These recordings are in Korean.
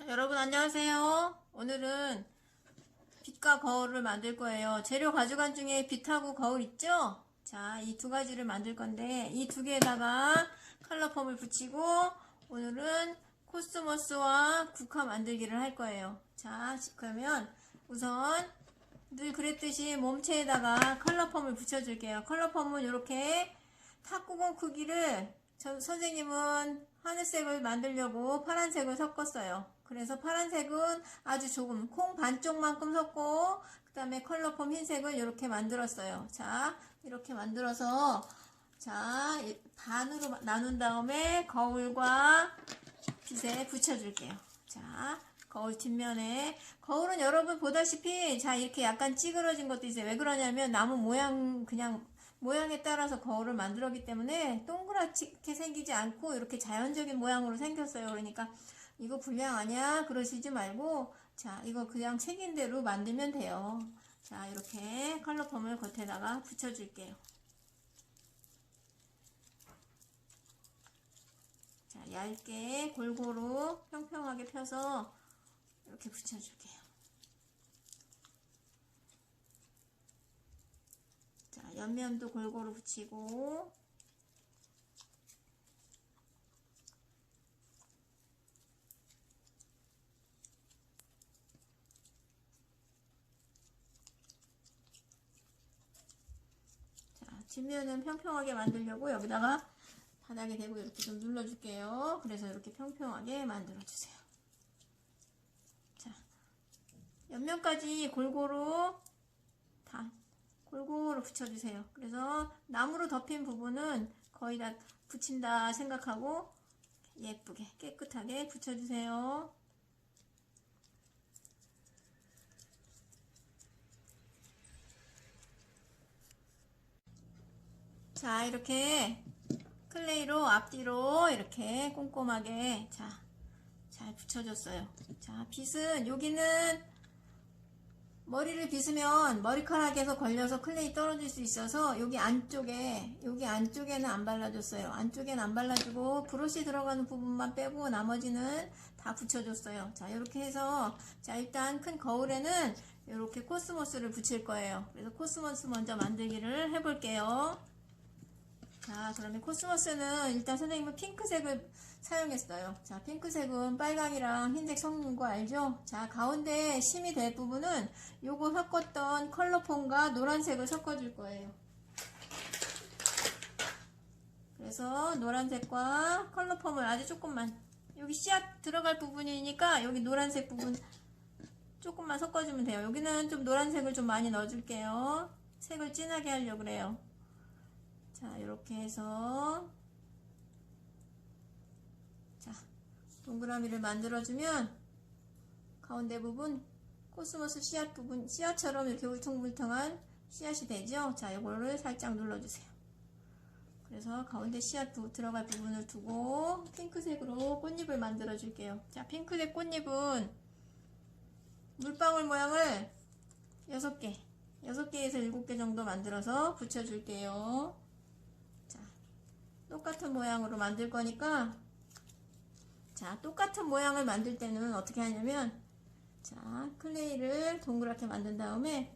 자, 여러분 안녕하세요. 오늘은 빛과 거울을 만들 거예요. 재료 가져간 중에 빛하고 거울 있죠? 자, 이 두 가지를 만들 건데 이 두 개에다가 컬러펌을 붙이고 오늘은 코스모스와 국화 만들기를 할 거예요. 자, 그러면 우선 늘 그랬듯이 몸체에다가 컬러펌을 붙여줄게요. 컬러펌은 이렇게 탁구공 크기를 저 선생님은 하늘색을 만들려고 파란색을 섞었어요. 그래서 파란색은 아주 조금 콩 반쪽만큼 섞고 그 다음에 컬러펌 흰색을 이렇게 만들었어요. 자 이렇게 만들어서 자 이- 반으로 나눈 다음에 거울과 빛에 붙여줄게요. 자 거울 뒷면에 거울은 여러분 보다시피 자 이렇게 약간 찌그러진 것도 있어요. 왜 그러냐면 나무 모양 그냥 모양에 따라서 거울을 만들었기 때문에 동그랗게 생기지 않고 이렇게 자연적인 모양으로 생겼어요. 그러니까 이거 불량 아니야? 그러시지 말고 자 이거 그냥 생긴 대로 만들면 돼요. 자 이렇게 컬러 펌을 겉에다가 붙여줄게요. 자 얇게 골고루 평평하게 펴서 이렇게 붙여줄게요. 자, 옆면도 골고루 붙이고 자, 뒷면은 평평하게 만들려고 여기다가 바닥에 대고 이렇게 좀 눌러줄게요. 그래서 이렇게 평평하게 만들어주세요. 자, 옆면까지 골고루 다 골고루 붙여주세요. 그래서 나무로 덮인 부분은 거의 다 붙인다 생각하고 예쁘게 깨끗하게 붙여주세요. 자 이렇게 클레이로 앞뒤로 이렇게 꼼꼼하게 자 잘 붙여줬어요. 자 빗은 여기는 머리를 빗으면 머리카락에서 걸려서 클레이 떨어질 수 있어서 여기 안쪽에 여기 안쪽에는 안 발라줬어요. 안쪽에는 안 발라주고 브러쉬 들어가는 부분만 빼고 나머지는 다 붙여줬어요. 자 이렇게 해서 자 일단 큰 거울에는 이렇게 코스모스를 붙일 거예요. 그래서 코스모스 먼저 만들기를 해볼게요. 자 그러면 코스모스는 일단 선생님은 핑크색을 사용했어요. 자 핑크색은 빨강이랑 흰색 섞는 거 알죠? 자 가운데 심이 될 부분은 요거 섞었던 컬러폰과 노란색을 섞어줄 거예요. 그래서 노란색과 컬러폼을 아주 조금만 여기 씨앗 들어갈 부분이니까 여기 노란색 부분 조금만 섞어주면 돼요. 여기는 좀 노란색을 좀 많이 넣어줄게요. 색을 진하게 하려고 그래요. 자 이렇게 해서 자 동그라미를 만들어주면 가운데 부분 코스모스 씨앗 부분 씨앗처럼 이렇게 울퉁불퉁한 씨앗이 되죠? 자 이거를 살짝 눌러주세요. 그래서 가운데 씨앗 부, 들어갈 부분을 두고 핑크색으로 꽃잎을 만들어 줄게요. 자 핑크색 꽃잎은 물방울 모양을 6개 6개에서 7개 정도 만들어서 붙여줄게요. 자 똑같은 모양으로 만들 거니까 자, 똑같은 모양을 만들 때는 어떻게 하냐면, 자, 클레이를 동그랗게 만든 다음에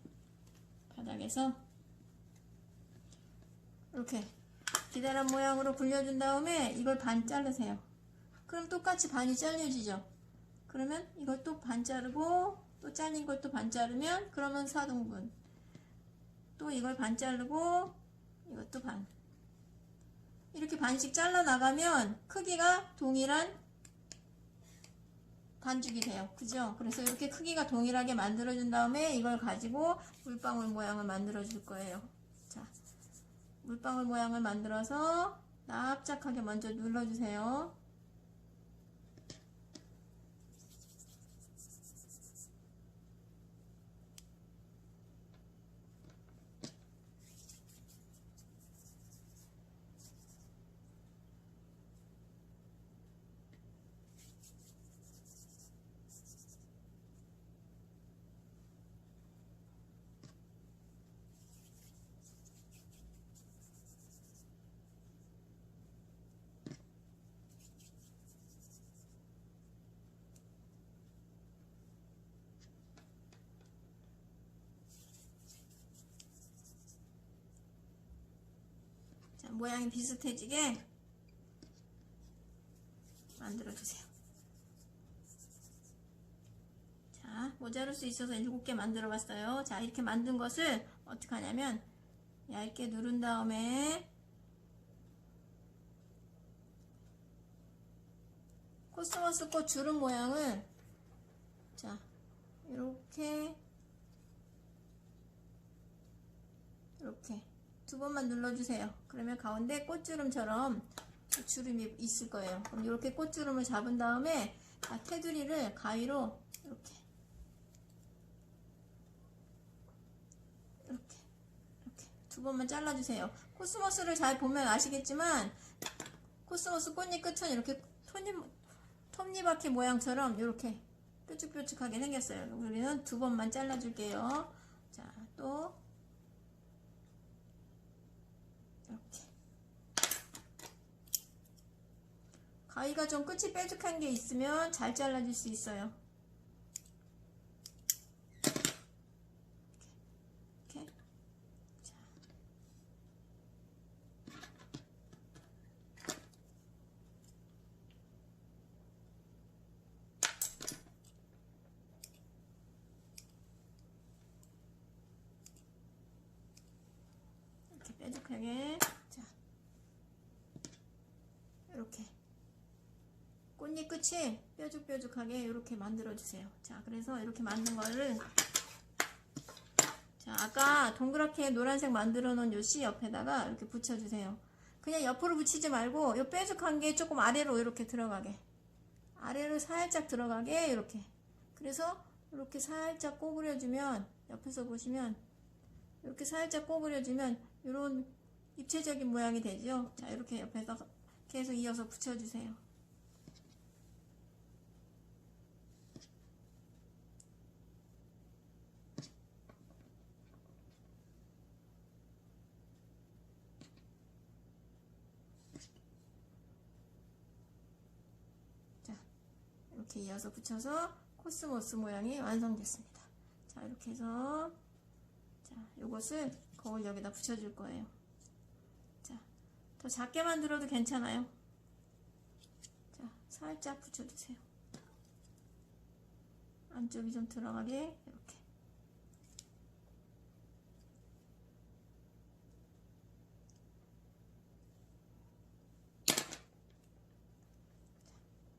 바닥에서 이렇게 기다란 모양으로 굴려준 다음에 이걸 반 자르세요. 그럼 똑같이 반이 잘려지죠. 그러면 또반 자르고 또 잘린 걸또반 자르면 그러면 4등분. 또 이걸 반 자르고 이것도 반. 이렇게 반씩 잘라 나가면 크기가 동일한 반죽이 돼요. 그죠? 그래서 이렇게 크기가 동일하게 만들어준 다음에 이걸 가지고 물방울 모양을 만들어 줄 거예요. 자, 물방울 모양을 만들어서 납작하게 먼저 눌러주세요. 모양이 비슷해지게 만들어주세요. 자, 모자랄 수 있어서 7개 만들어 봤어요. 자, 이렇게 만든 것을 어떻게 하냐면 얇게 누른 다음에 코스모스 꽃 주름 모양을 자, 이렇게 이렇게 두 번만 눌러주세요. 그러면 가운데 꽃주름처럼 주름이 있을 거예요. 그럼 이렇게 꽃주름을 잡은 다음에 자, 테두리를 가위로 이렇게 이렇게 이렇게 두 번만 잘라주세요. 코스모스를 잘 보면 아시겠지만 코스모스 꽃잎 끝은 이렇게 톱잎, 톱니바퀴 모양처럼 이렇게 뾰족뾰족하게 생겼어요. 우리는 두 번만 잘라줄게요. 자, 또 이렇게 가위가 좀 끝이 뾰족한 게 있으면 잘 잘라줄 수 있어요. 이렇게, 이렇게. 자. 이렇게 뾰족하게 자 이렇게 꽃잎 끝이 뾰족뾰족하게 이렇게 만들어 주세요 자 그래서 이렇게 만든 거를 자 아까 동그랗게 노란색 만들어 놓은 요씨 옆에다가 이렇게 붙여 주세요 그냥 옆으로 붙이지 말고 요 뾰족한 게 조금 아래로 이렇게 들어가게 아래로 살짝 들어가게 이렇게 그래서 이렇게 살짝 꼬부려 주면 옆에서 보시면 이렇게 살짝 꼬부려주면 이런 입체적인 모양이 되죠. 자, 이렇게 옆에서 계속 이어서 붙여주세요. 자, 이렇게 이어서 붙여서 코스모스 모양이 완성됐습니다. 자, 이렇게 해서 자, 요것을 거울 여기다 붙여줄 거예요. 자, 더 작게 만들어도 괜찮아요. 자, 살짝 붙여주세요. 안쪽이 좀 들어가게 이렇게.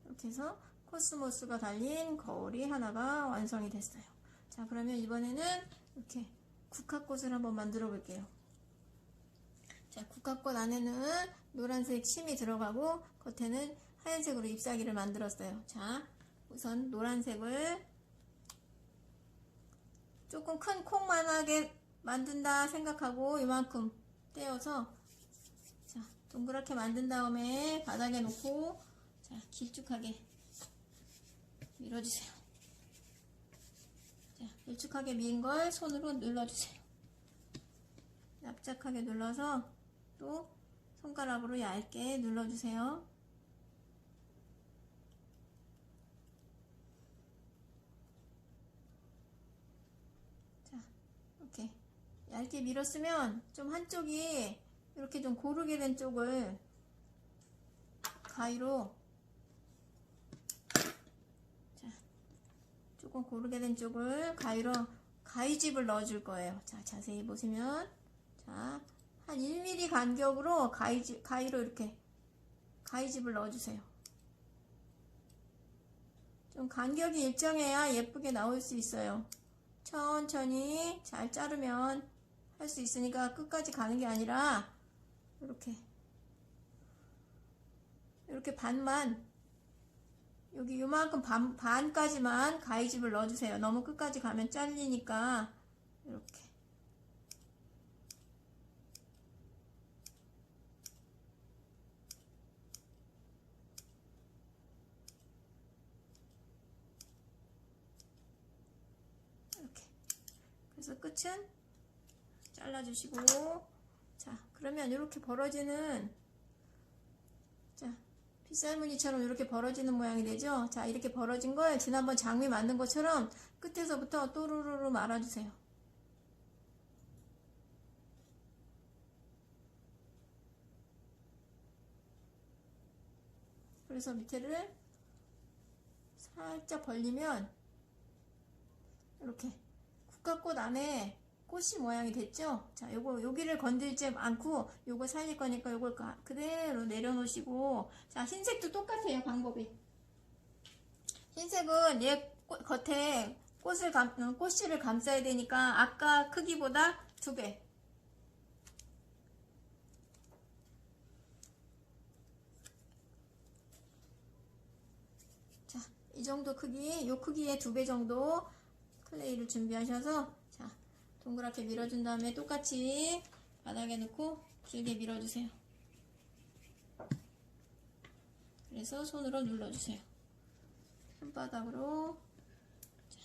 이렇게 해서 코스모스가 달린 거울이 하나가 완성이 됐어요. 자, 그러면 이번에는 이렇게 국화꽃을 한번 만들어 볼게요. 자, 국화꽃 안에는 노란색 심이 들어가고 겉에는 하얀색으로 잎사귀를 만들었어요. 자, 우선 노란색을 조금 큰 콩만하게 만든다 생각하고 이만큼 떼어서 자, 동그랗게 만든 다음에 바닥에 놓고 자, 길쭉하게 밀어주세요. 자, 길쭉하게 민 걸 손으로 눌러주세요. 납작하게 눌러서 또 손가락으로 얇게 눌러주세요. 자, 이렇게 얇게 밀었으면 좀 한쪽이 이렇게 좀 고르게 된 쪽을 가위로 조금 고르게 된 쪽을 가위로 가위집을 넣어줄 거예요. 자, 자세히 보시면 자, 한 1mm 간격으로 가위집, 가위로 이렇게 가위집을 넣어주세요. 좀 간격이 일정해야 예쁘게 나올 수 있어요. 천천히 잘 자르면 할 수 있으니까 끝까지 가는 게 아니라 이렇게 이렇게 반만 여기 요만큼 반, 반까지만 가위집을 넣어주세요. 너무 끝까지 가면 잘리니까. 이렇게. 이렇게. 그래서 끝은 잘라주시고. 자 그러면 이렇게 벌어지는 자 핏살무늬처럼 이렇게 벌어지는 모양이 되죠? 자 이렇게 벌어진 걸 지난번 장미 만든 것처럼 끝에서부터 또르르르 말아주세요. 그래서 밑에를 살짝 벌리면 이렇게 국화꽃 안에 꽃이 모양이 됐죠? 자, 요거, 여기를 건들지 않고 요거 살릴 거니까 요걸 가- 그대로 내려놓으시고 자, 흰색도 똑같아요, 방법이. 흰색은 얘 꽃- 겉에 꽃을 감, 음, 꽃씨를 감싸야 되니까 아까 크기보다 두 배. 자, 이 정도 크기, 요 크기의 두 배 정도 클레이를 준비하셔서 자, 동그랗게 밀어준 다음에 똑같이 바닥에 놓고 길게 밀어주세요. 그래서 손으로 눌러주세요. 손바닥으로 자,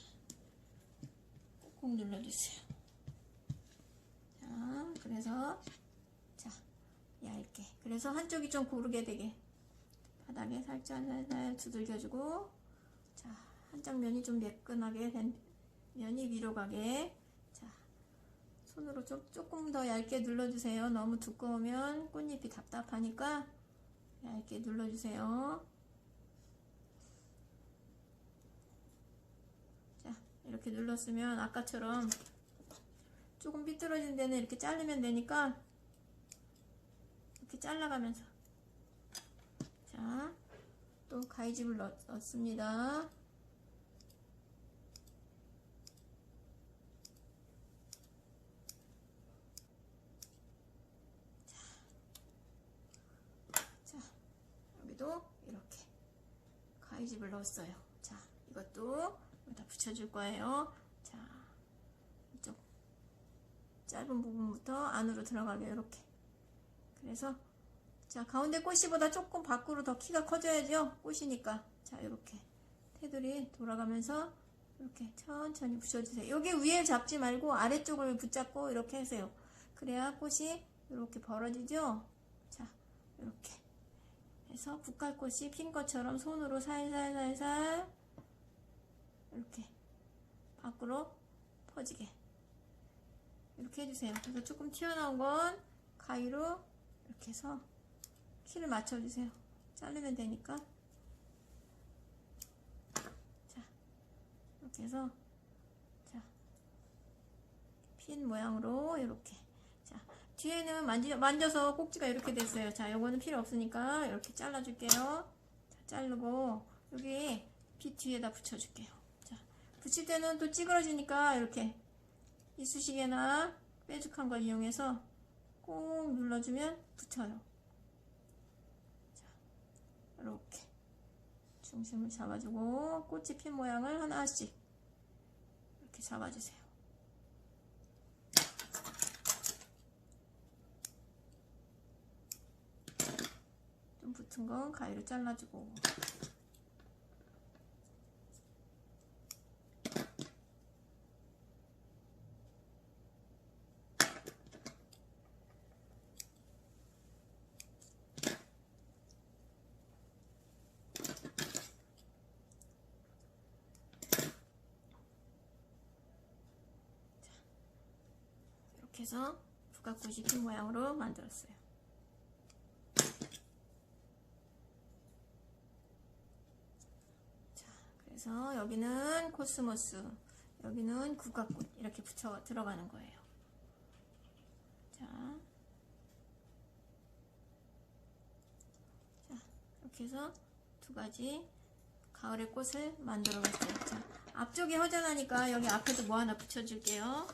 꾹꾹 눌러주세요. 자, 그래서 자, 얇게. 그래서 한쪽이 좀 고르게 되게 바닥에 살짝 살살 두들겨주고 자, 한쪽 면이 좀 매끈하게 된 면이 위로 가게 자, 손으로 좀 조금 더 얇게 눌러주세요. 너무 두꺼우면 꽃잎이 답답하니까 얇게 눌러주세요. 자, 이렇게 눌렀으면 아까처럼 조금 삐뚤어진 데는 이렇게 자르면 되니까 이렇게 잘라가면서 자, 또 가위집을 넣, 넣습니다. 자, 여기도 이렇게 가위집을 넣었어요. 자, 이것도 여기다 붙여줄 거예요. 자, 이쪽 짧은 부분부터 안으로 들어가게 이렇게. 그래서 자 가운데 꽃이보다 조금 밖으로 더 키가 커져야죠. 꽃이니까 자 이렇게 테두리 돌아가면서 이렇게 천천히 붙여주세요. 여기 위에 잡지 말고 아래쪽을 붙잡고 이렇게 하세요. 그래야 꽃이 이렇게 벌어지죠. 자 이렇게 해서 국갈꽃이 핀 것처럼 손으로 살살살살 이렇게 밖으로 퍼지게 이렇게 해주세요. 그래서 조금 튀어나온 건 가위로 이렇게 해서 키를 맞춰주세요. 자르면 되니까. 자, 이렇게 해서 자, 핀 모양으로 이렇게. 자, 뒤에는 만지, 만져서 꼭지가 이렇게 됐어요. 자, 요거는 필요 없으니까 이렇게 잘라줄게요. 자, 자르고 여기 빛 뒤에다 붙여줄게요. 자, 붙일 때는 또 찌그러지니까 이렇게 이쑤시개나 빼죽한 걸 이용해서 꾹 눌러주면 붙여요. 자, 이렇게 중심을 잡아주고 꽃이 핀 모양을 하나씩 이렇게 잡아주세요. 좀 붙은 건 가위로 잘라주고 이렇게 해서 북각꽃이 핀 모양으로 만들었어요. 자, 그래서 여기는 코스모스, 여기는 국화꽃 이렇게 붙여 들어가는 거예요. 자, 자 이렇게 해서 두 가지 가을의 꽃을 만들어 봤어요. 자, 앞쪽이 허전하니까 여기 앞에도 뭐 하나 붙여줄게요.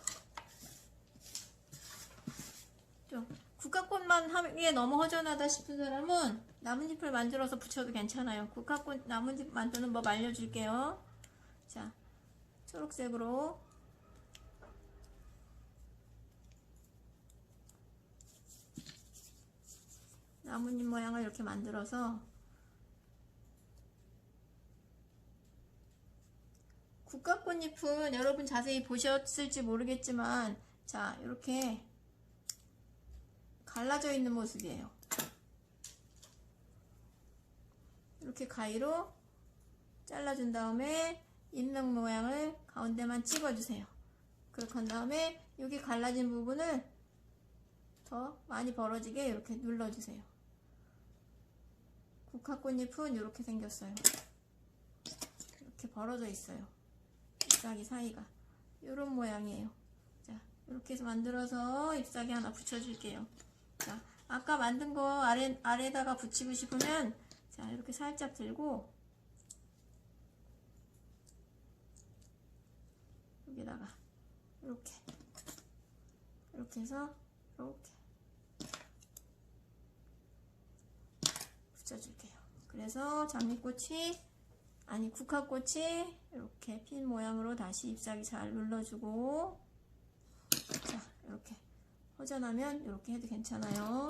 좀 국화꽃만 하기에 너무 허전하다 싶은 사람은 나뭇잎을 만들어서 붙여도 괜찮아요. 국화꽃 나뭇잎 만드는 법 알려줄게요. 자, 초록색으로 나뭇잎 모양을 이렇게 만들어서 국화꽃잎은 여러분 자세히 보셨을지 모르겠지만 자 이렇게 갈라져 있는 모습이에요. 이렇게 가위로 잘라준 다음에 있는 모양을 가운데만 찍어주세요. 그렇게 한 다음에 여기 갈라진 부분을 더 많이 벌어지게 이렇게 눌러주세요. 국화꽃잎은 이렇게 생겼어요. 이렇게 벌어져 있어요. 잎사귀 사이가. 이런 모양이에요. 자, 이렇게 해서 만들어서 잎사귀 하나 붙여줄게요. 자, 아까 만든 거 아래, 아래다가 붙이고 싶으면, 자, 이렇게 살짝 들고, 여기다가, 이렇게. 이렇게 해서, 이렇게. 붙여줄게요. 그래서 장미꽃이 아니 국화꽃이 이렇게 핀 모양으로 다시 잎사귀 잘 눌러주고 자 이렇게 허전하면 이렇게 해도 괜찮아요.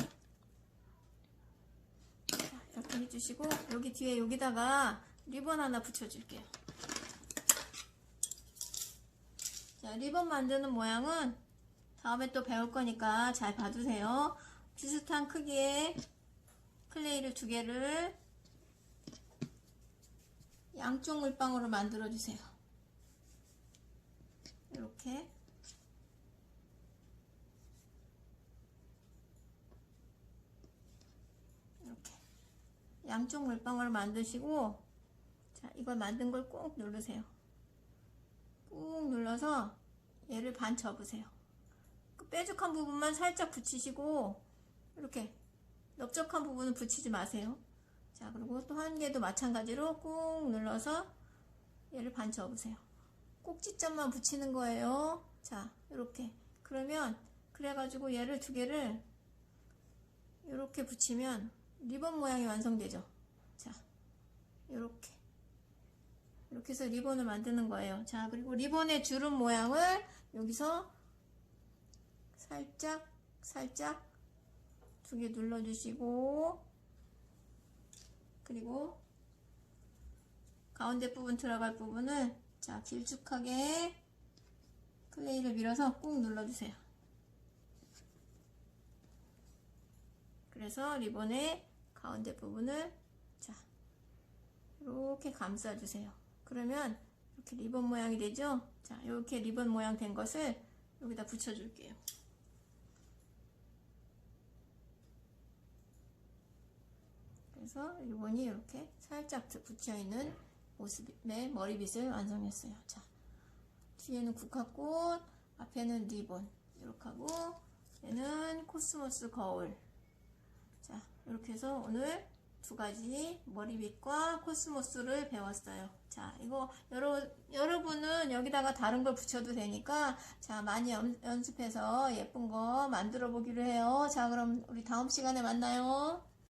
자, 이렇게 해주시고 여기 뒤에 여기다가 리본 하나 붙여줄게요. 자 리본 만드는 모양은 다음에 또 배울 거니까 잘 봐두세요. 비슷한 크기의 클레이를 두 개를 양쪽 물방울로 만들어 주세요. 이렇게 이렇게 양쪽 물방울을 만드시고 자 이걸 만든 걸 꾹 누르세요. 꾹 눌러서 얘를 반 접으세요. 그 뾰족한 부분만 살짝 붙이시고 이렇게 넓적한 부분은 붙이지 마세요. 자, 그리고 또 한 개도 마찬가지로 꾹 눌러서 얘를 반 접으세요. 꼭지점만 붙이는 거예요. 자, 이렇게. 그러면, 그래가지고 얘를 두 개를 이렇게 붙이면 리본 모양이 완성되죠. 자, 이렇게. 이렇게 해서 리본을 만드는 거예요. 자, 그리고 리본의 주름 모양을 여기서 살짝, 살짝 두 개 눌러주시고 그리고 가운데 부분 들어갈 부분을 자 길쭉하게 클레이를 밀어서 꾹 눌러주세요. 그래서 리본의 가운데 부분을 자 이렇게 감싸주세요. 그러면 이렇게 리본 모양이 되죠? 자 이렇게 리본 모양 된 것을 여기다 붙여줄게요. 그래서 리본이 이렇게 살짝 붙여 있는 모습의 머리빗을 완성했어요. 자, 뒤에는 국화꽃, 앞에는 리본 이렇게 하고 얘는 코스모스 거울. 자, 이렇게 해서 오늘 두 가지 머리빗과 코스모스를 배웠어요. 자, 이거 여러, 여러분은 여기다가 다른 걸 붙여도 되니까 자, 많이 연, 연습해서 예쁜 거 만들어 보기로 해요. 자, 그럼 우리 다음 시간에 만나요.